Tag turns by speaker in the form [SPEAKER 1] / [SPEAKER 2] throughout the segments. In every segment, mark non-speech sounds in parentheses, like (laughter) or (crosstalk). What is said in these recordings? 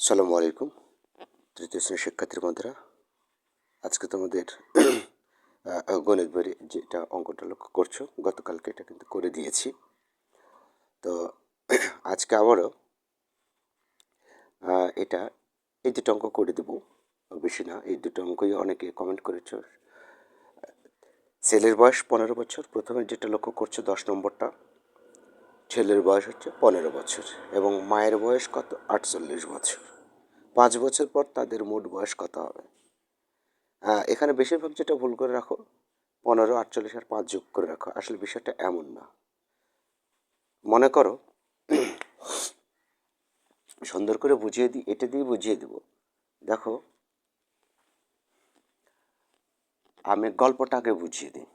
[SPEAKER 1] সালামু আলাইকুম, তৃতীয় শ্রেণির শিক্ষার্থীর বন্ধুরা। আজকে তোমাদের গণিত বইয়ে যেটা অঙ্কটা লক্ষ্য করছ, গতকালকে এটা কিন্তু করে দিয়েছি। তো (clears throat) আজকে আবারও এটা, এই দুটো অঙ্ক করে দেবো, বেশি না, এই দুটো অঙ্কই অনেকে কমেন্ট করেছ। ছেলের বয়স পনেরো বছর, প্রথমে যেটা লক্ষ্য করছ দশ নম্বরটা। ছেলের বয়স হচ্ছে পনেরো বছর এবং মায়ের বয়স কত? আটচল্লিশ বছর। পাঁচ বছর পর তাদের মোট বয়স কত হবে? এখানে বেশিরভাগ যেটা ভুল করে রাখো, পনেরো, আটচল্লিশ আর পাঁচ যোগ করে রাখো, আসলে বিষয়টা এমন না। মনে করো, সুন্দর করে বুঝিয়ে দিই এটা দিয়ে বুঝিয়ে দেব। দেখো, আমি গল্পটা আগে বুঝিয়ে দিই।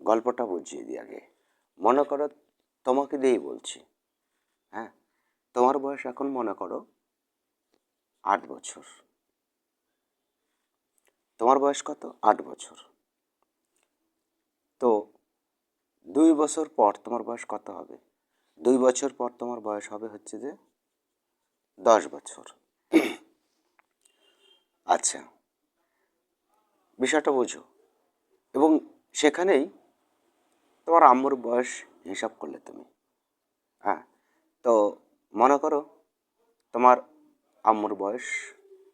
[SPEAKER 1] গল্পটা বুঝিয়ে দিই আগে। মনে করো তোমাকে দিয়েই বলছি। হ্যাঁ? তোমার বয়স এখন মনে করো আট বছর। তোমার বয়স কত? আট বছর। তো দুই বছর পর তোমার বয়স কত হবে? দুই বছর পর তোমার বয়স হবে হচ্ছে যে দশ বছর। আচ্ছা। বিষয়টা বোঝো। এবং সেখানেই তোমার আম্মুর বয়স হিসাব করলে তুমি। হ্যাঁ তো মনে করো তোমার আম্মুর বয়স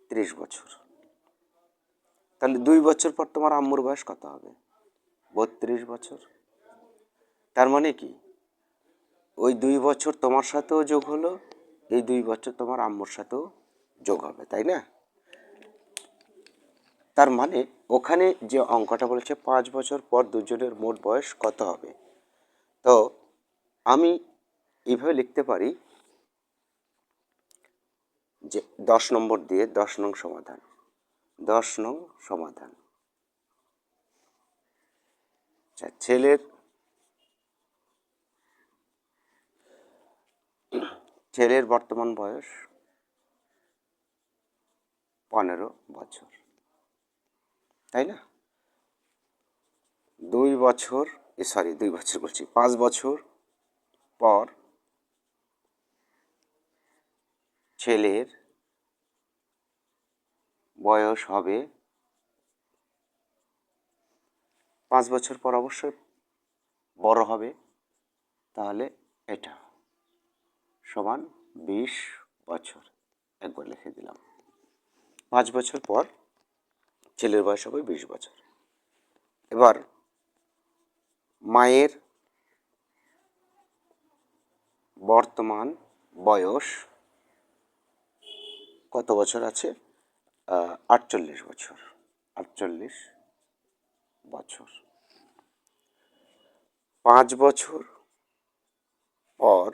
[SPEAKER 1] ত্রিশ বছর। তাহলে দুই বছর পর তোমার আম্মুর বয়স কত হবে? বত্রিশ বছর। তার মানে কি? ওই দুই বছর তোমার সাথেও যোগ হলো, এই দুই বছর তোমার আম্মুর সাথেও যোগ হবে, তাই না? তার মানে ওখানে যে অঙ্কটা বলেছে, পাঁচ বছর পর দুজনের মোট বয়স কত হবে? তো আমি এইভাবে লিখতে পারি যে দশ নম্বর দিয়ে দশ নং সমাধান, দশ নং সমাধান। আচ্ছা ছেলের ছেলের বর্তমান বয়স পনেরো বছর, তাই না? দুই বছর সরি, দুই বছর বলছি, পাঁচ বছর পর ছেলের বয়স হবে পাঁচ বছর পর অবশ্যই বড় হবে, তাহলে এটা সমান বিশ বছর। একবার লিখে দিলাম। পাঁচ বছর পর ছেলের বয়স হবে বিশ বছর। এবার মায়ের বর্তমান বয়স কত বছর আছে? আটচল্লিশ বছর। আটচল্লিশ বছর। পাঁচ বছর পর,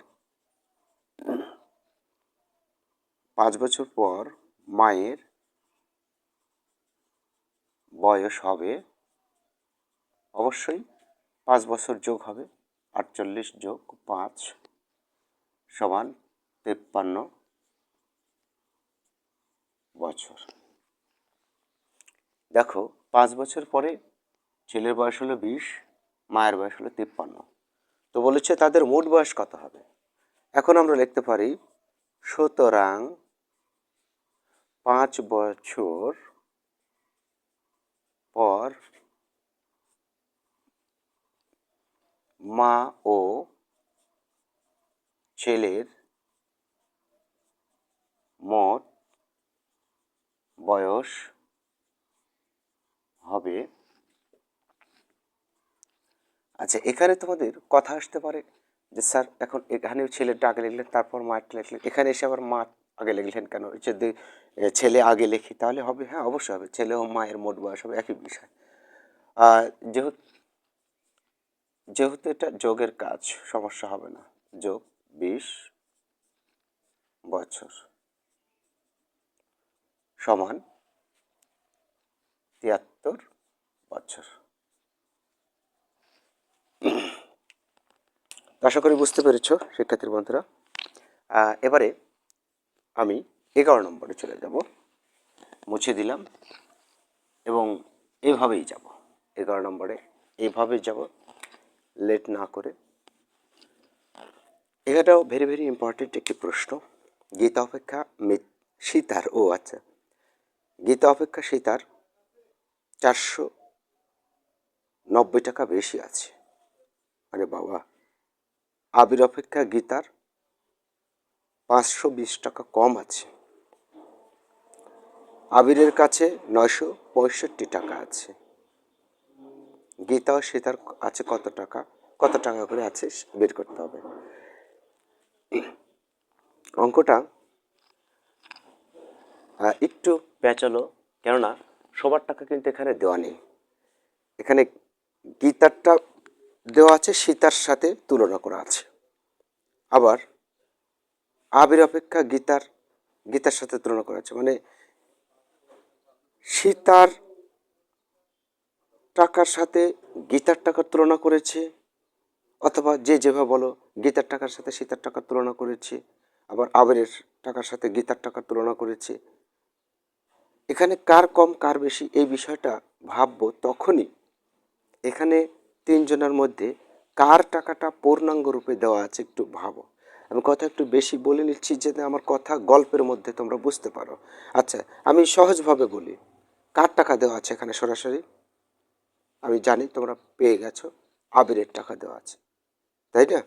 [SPEAKER 1] পাঁচ বছর পর মায়ের বয়স হবে অবশ্যই পাঁচ বছর যোগ হবে, আটচল্লিশ যোগ পাঁচ সমান তেপ্পান্ন বছর। দেখো, পাঁচ বছর পরে ছেলের বয়স হলো বিশ, মায়ের বয়স হলো তিপ্পান্ন। তো বলেছে তাদের মোট বয়স কত হবে? এখন আমরা লিখতে পারি, সুতরাং পাঁচ বছর পর মা ও ছেলের মোট বয়স হবে। আচ্ছা এখানে তোমাদের কথা আসতে পারে যে, স্যার, এখন এখানে ছেলেটা আগে লিখলেন, তারপর মায়েরটা লিখলেন। এখানে এসে আবার মা আগে লিখলেন কেন? যদি ছেলে আগে লেখি, তাহলে হবে? হ্যাঁ অবশ্যই হবে। ছেলে ও মায়ের মোট বয়স হবে একই বিষয়। আর যেহেতু যেহেতু এটা যোগের কাজ, সমস্যা হবে না। যোগ বিশ বছর সমান তিয়াত্তর বছর। আশা করি বুঝতে পেরেছ, শিক্ষার্থীর বন্ধুরা। এবারে আমি এগারো নম্বরে চলে যাব। মুছে দিলাম এবং এভাবেই যাব। এগারো নম্বরে এইভাবেই যাব। লেট না করে। এটাও ভেরি ভেরি ইম্পর্টেন্ট একটি প্রশ্ন। গীতা অপেক্ষা সীতার, ও আচ্ছা। গীতা অপেক্ষা সীতার চারশো নব্বই টাকা বেশি আছে। আরে বাবা। আবির অপেক্ষা গীতার পাঁচশো বিশ টাকা কম আছে। আবিরের কাছে নয়শো পঁয়ষট্টি টাকা আছে। গীতা ও সীতার আছে কত টাকা? কত টাকা করে আছে বের করতে হবে? অঙ্কটা একটু পেঁচালো, কেননা সবার টাকা কিন্তু এখানে দেওয়া নেই। এখানে গীতারটা দেওয়া আছে, সীতার সাথে তুলনা করা আছে। আবার আবির অপেক্ষা গীতার গীতার সাথে তুলনা করা আছে। মানে সীতার টাকার সাথে গীতার টাকার তুলনা করেছে, অথবা যে যেভাবে বলো, গীতার টাকার সাথে সীতার টাকার তুলনা করেছে, আবার আবিরের টাকার সাথে গীতার টাকার তুলনা করেছে। এখানে কার কম, কার বেশি, এই বিষয়টা ভাববো তখনই। এখানে তিনজনের মধ্যে কার টাকাটা পূর্ণাঙ্গ রূপে দেওয়া আছে একটু ভাবো। আমি কথা একটু বেশি বলে নিচ্ছি যাতে আমার কথা গল্পের মধ্যে তোমরা বুঝতে পারো। আচ্ছা আমি সহজভাবে বলি। কার টাকা দেওয়া আছে এখানে সরাসরি? আমি জানি তোমরা পেয়ে গেছো। আবিরের টাকা দেওয়া আছে। তাই না?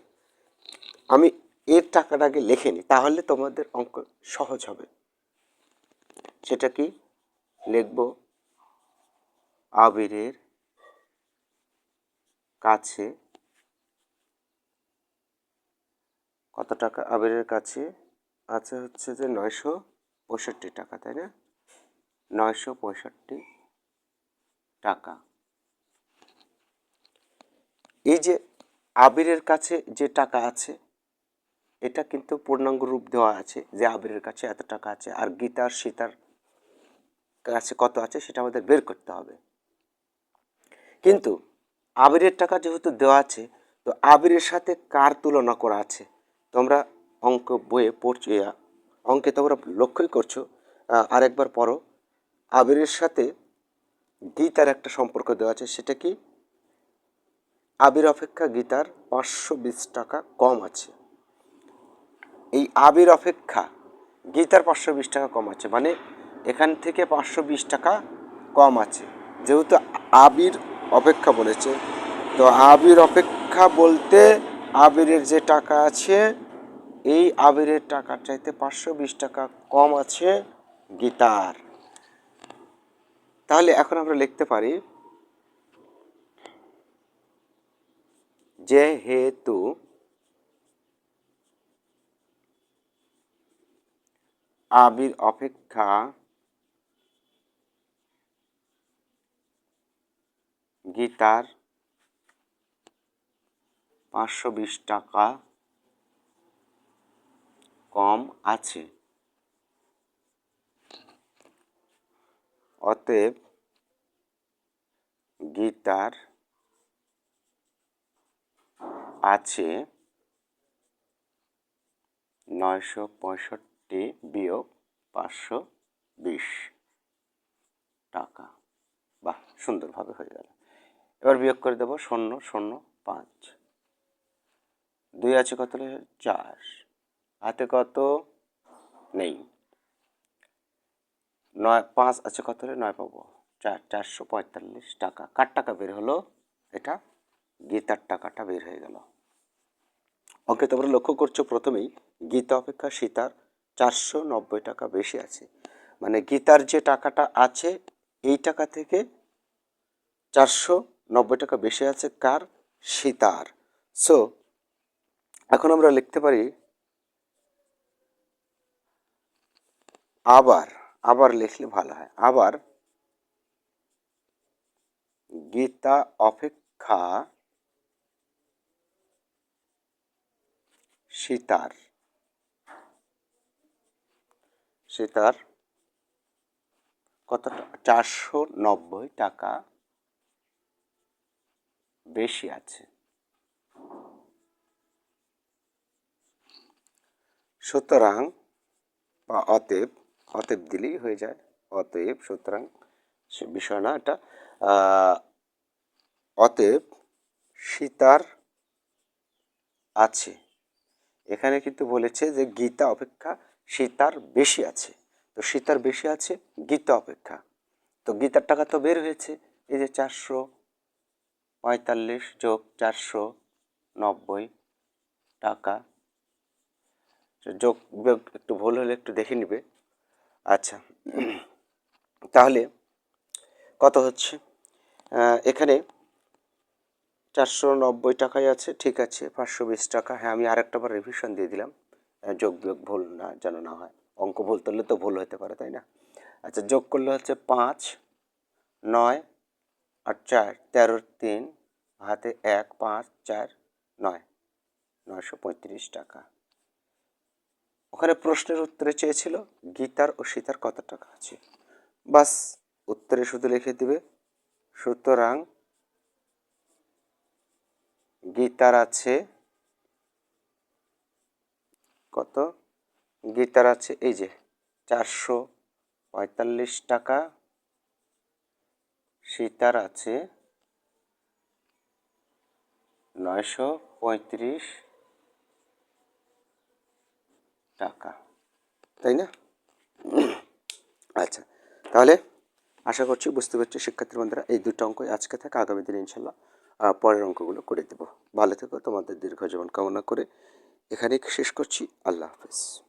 [SPEAKER 1] আমি এর টাকাটাকে লিখে নিই, তাহলে তোমাদের অঙ্ক সহজ হবে। সেটা কি? লিখব, আবিরের কাছে কত টাকা? আবিরের কাছে আছে হচ্ছে যে নয়শো পঁয়ষট্টি টাকা, তাই না? নয়শো পঁয়ষট্টি টাকা। এই যে আবিরের কাছে যে টাকা আছে, এটা কিন্তু পূর্ণাঙ্গ রূপ দেওয়া আছে যে আবিরের কাছে এত টাকা আছে আর গীতার, সীতার কাছে কত আছে সেটা আমাদের বের করতে হবে। কিন্তু আবিরের টাকা যেহেতু দেওয়া আছে, তো আবিরের সাথে কার তুলনা করা আছে? তোমরা অঙ্ক বইয়ে পড়ছো অঙ্কে তোমরা লক্ষ্যই করছ আরেকবার পড়ো। আবিরের সাথে গীতার একটা সম্পর্ক দেওয়া আছে, সেটা কি? আবির অপেক্ষা গীতার পাঁচশো বিশ টাকা কম আছে। এই আবির অপেক্ষা গীতার পাঁচশো বিশ টাকা কম আছে মানে এখান থেকে পাঁচশো বিশ টাকা কম আছে। যেহেতু আবির অপেক্ষা বলেছে, তো আবির অপেক্ষা বলতে আবিরের যে টাকা আছে, এই আবিরের টাকার চাইতে পাঁচশো বিশ টাকা কম আছে গীতার তাহলে এখন আমরা লিখতে পারি যেহেতু আবির অপেক্ষা গীতার পাঁচশো বিশ টাকা কম আছে। অতএব গীতার আছে নয়শো পঁয়ষট্টি বিয়োগ পাঁচশো বিশ টাকা। বাহ, সুন্দরভাবে হয়ে গেল। এবার বিয়োগ করে দেবো শূন্য শূন্য, পাঁচ। দুই আছে কত চার। হাতে কত? নেই। নয়, পাঁচ আছে কত নয় পাবো। চার, চারশো পঁয়তাল্লিশ টাকা। কার টাকা বের হলো? এটা গীতার টাকাটা বের হয়ে গেল। ওকে তোমরা লক্ষ্য করছ প্রথমেই, গীতা অপেক্ষা সীতার চারশো নব্বই টাকা বেশি আছে। মানে গীতার যে টাকাটা আছে, এই টাকা থেকে চারশো নব্বই টাকা বেশি আছে কার? সীতার। সো এখন আমরা লিখতে পারি, আবার আবার লিখলে ভালো হয়। আবার গীতা অপেক্ষা সীতার। সীতার কত চারশো নব্বই টাকা বেশি আছে। সুতরাং, বা অতএব অতএব দিলেই হয়ে যায়। অতএব, সুতরাং, সে বিষয় না, এটা অতএব সীতার আছে। এখানে কিন্তু বলেছে যে গীতা অপেক্ষা সীতার বেশি আছে। তো সীতার বেশি আছে, গীতা অপেক্ষা। তো গীতার টাকা তো বের হয়েছে, এই যে চারশো পঁয়তাল্লিশ যোগ চারশো নব্বই টাকা। যোগ, বিয়োগ একটু ভুল হলে একটু দেখে নিবে। আচ্ছা তাহলে কত হচ্ছে? এখানে চারশো নব্বই টাকাই আছে, ঠিক আছে, পাঁচশো বিশ টাকা। হ্যাঁ আমি আরেকটা বার রিভিশন দিয়ে দিলাম। যোগ বিয়োগ ভুল না, যেন না হয়। অঙ্ক ভুল তুললে তো ভুল হতে পারে, তাই না? আচ্ছা যোগ করলে হচ্ছে পাঁচ, নয় আর চার তেরোর তিন, হাতে এক, পাঁচ, চার, নয়। নয়শো পঁয়ত্রিশ টাকা। ওখানে প্রশ্নের উত্তরে চেয়েছিল, গীতার ও সীতার কত টাকা আছে? বাস, উত্তরে শুধু লিখে দিবে, সুতরাং গীতার আছে। কত? গীতার আছে, এই যে চারশো পঁয়তাল্লিশ টাকা। সীতার আছে নয়শো পঁয়ত্রিশ টাকা, তাই না? আচ্ছা তাহলে আশা করছি বুঝতে পারছি শিক্ষার্থী বন্ধুরা, এই দুটো অঙ্কই আজকে থাকে আগামী দিনে ইনশাল্লাহ পরের অঙ্কগুলো করে দেব। ভালো থেকো, তোমাদের দীর্ঘ জীবন কামনা করে এখানেই শেষ করছি। আল্লাহ হাফেজ।